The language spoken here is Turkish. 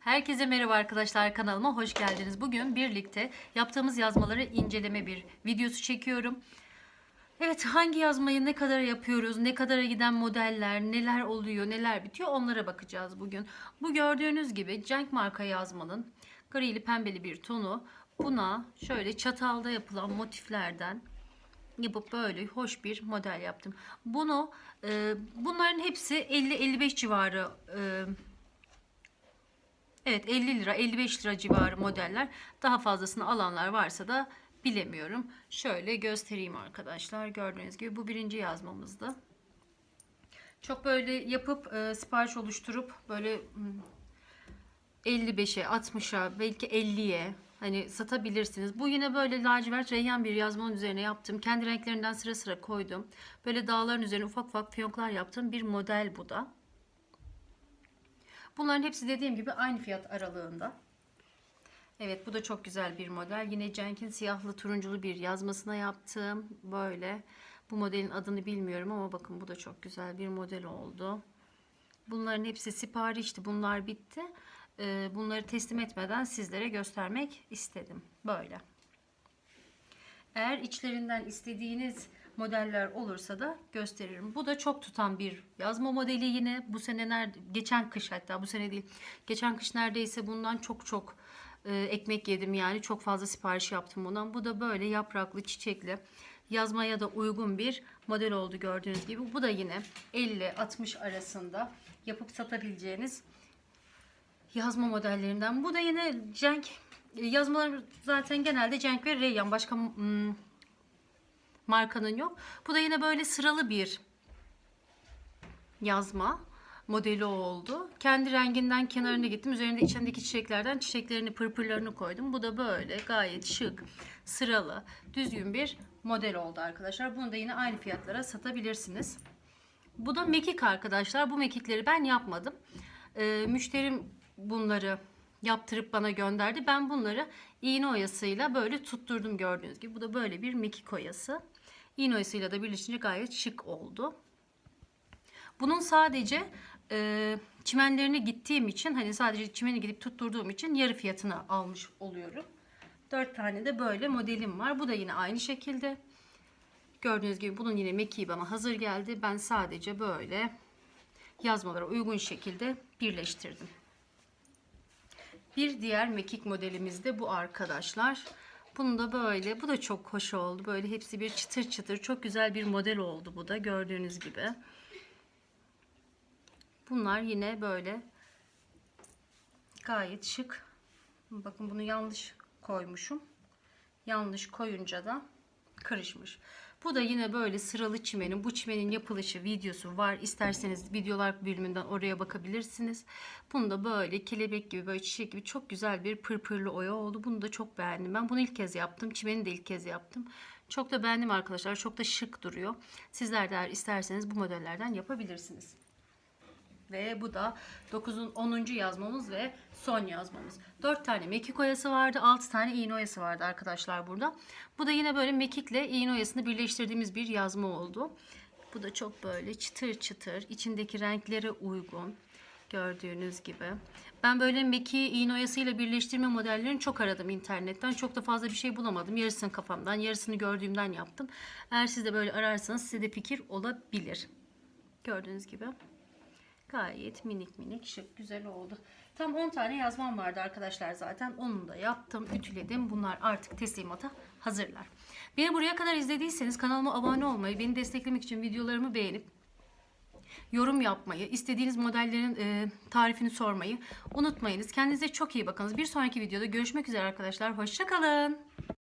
Herkese merhaba arkadaşlar kanalıma hoş geldiniz. Bugün birlikte yaptığımız yazmaları inceleme bir videosu çekiyorum. Evet hangi yazmayı ne kadar yapıyoruz, ne kadara giden modeller, neler oluyor, neler bitiyor onlara bakacağız bugün. Bu gördüğünüz gibi Cenk marka yazmanın grili pembeli bir tonu. Buna şöyle çatalda yapılan motiflerden yapıp böyle hoş bir model yaptım. Bunu e, bunların hepsi 50-55 civarı e, Evet 50 lira 55 lira civarı modeller. Daha fazlasını alanlar varsa da bilemiyorum. Şöyle göstereyim arkadaşlar. Gördüğünüz gibi bu birinci yazmamızdı. Çok böyle yapıp e, sipariş oluşturup böyle hmm, 55'e 60'a belki 50'ye hani satabilirsiniz. Bu yine böyle lacivert reyhan bir yazmanın üzerine yaptım. Kendi renklerinden sıra sıra koydum. Böyle dağların üzerine ufak ufak fiyonklar yaptığım bir model bu da. Bunların hepsi dediğim gibi aynı fiyat aralığında. Evet bu da çok güzel bir model. Yine Cenk'in siyahlı turunculu bir yazmasına yaptım. Böyle. Bu modelin adını bilmiyorum ama bakın bu da çok güzel bir model oldu. Bunların hepsi siparişti. Bunlar bitti. Ee, Bunları teslim etmeden sizlere göstermek istedim. Böyle. Eğer içlerinden istediğiniz modeller olursa da gösteririm. Bu da çok tutan bir yazma modeli yine. Bu sene nerede geçen kış hatta bu sene değil. Geçen kış neredeyse bundan çok çok e, ekmek yedim yani çok fazla sipariş yaptım bundan. Bu da böyle yapraklı, çiçekli yazmaya da uygun bir model oldu gördüğünüz gibi. Bu da yine 50-60 arasında yapıp satabileceğiniz yazma modellerinden. Bu da yine Cenk yazmalar zaten genelde Cenk ve Reyyan başka hmm, markanın yok. Bu da yine böyle sıralı bir yazma modeli oldu. Kendi renginden kenarına gittim. Üzerinde içindeki çiçeklerden çiçeklerini pırpırlarını koydum. Bu da böyle gayet şık, sıralı, düzgün bir model oldu arkadaşlar. Bunu da yine aynı fiyatlara satabilirsiniz. Bu da mekik arkadaşlar. Bu mekikleri ben yapmadım. Ee, müşterim bunları yaptırıp bana gönderdi. Ben bunları iğne oyasıyla böyle tutturdum gördüğünüz gibi. Bu da böyle bir mekik oyası. İğne oyasıyla da birleşince gayet şık oldu. Bunun sadece e, çimenlerine gittiğim için hani sadece çimeni gidip tutturduğum için yarı fiyatına almış oluyorum. 4 tane de böyle modelim var. Bu da yine aynı şekilde. Gördüğünüz gibi bunun yine mekiği bana hazır geldi. Ben sadece böyle yazmalara uygun şekilde birleştirdim. Bir diğer mekik modelimiz de bu arkadaşlar. Bunu da böyle, bu da çok hoş oldu. Böyle hepsi bir çıtır çıtır, çok güzel bir model oldu bu da gördüğünüz gibi. Bunlar yine böyle gayet şık. Bakın bunu yanlış koymuşum. Yanlış koyunca da karışmış. Bu da yine böyle sıralı çimenin, bu çimenin yapılışı videosu var. İsterseniz videolar bölümünden oraya bakabilirsiniz. Bunu da böyle kelebek gibi, böyle çiçek gibi çok güzel bir pırpırlı oya oldu. Bunu da çok beğendim. Ben bunu ilk kez yaptım. Çimeni de ilk kez yaptım. Çok da beğendim arkadaşlar. Çok da şık duruyor. Sizler de eğer isterseniz bu modellerden yapabilirsiniz. Ve bu da 9'un 10. yazmamız ve son yazmamız. 4 tane mekik oyası vardı. 6 tane iğne oyası vardı arkadaşlar burada. Bu da yine böyle mekikle iğne oyasını birleştirdiğimiz bir yazma oldu. Bu da çok böyle çıtır çıtır. içindeki renklere uygun. Gördüğünüz gibi. Ben böyle mekiği iğne oyasıyla birleştirme modellerini çok aradım internetten. Çok da fazla bir şey bulamadım. Yarısını kafamdan, yarısını gördüğümden yaptım. Eğer siz de böyle ararsanız size de fikir olabilir. Gördüğünüz gibi. Gayet minik minik şık güzel oldu. Tam 10 tane yazmam vardı arkadaşlar zaten. Onu da yaptım, ütüledim. Bunlar artık teslimata hazırlar. Beni buraya kadar izlediyseniz kanalıma abone olmayı, beni desteklemek için videolarımı beğenip yorum yapmayı, istediğiniz modellerin e, tarifini sormayı unutmayınız. Kendinize çok iyi bakınız. Bir sonraki videoda görüşmek üzere arkadaşlar. Hoşçakalın.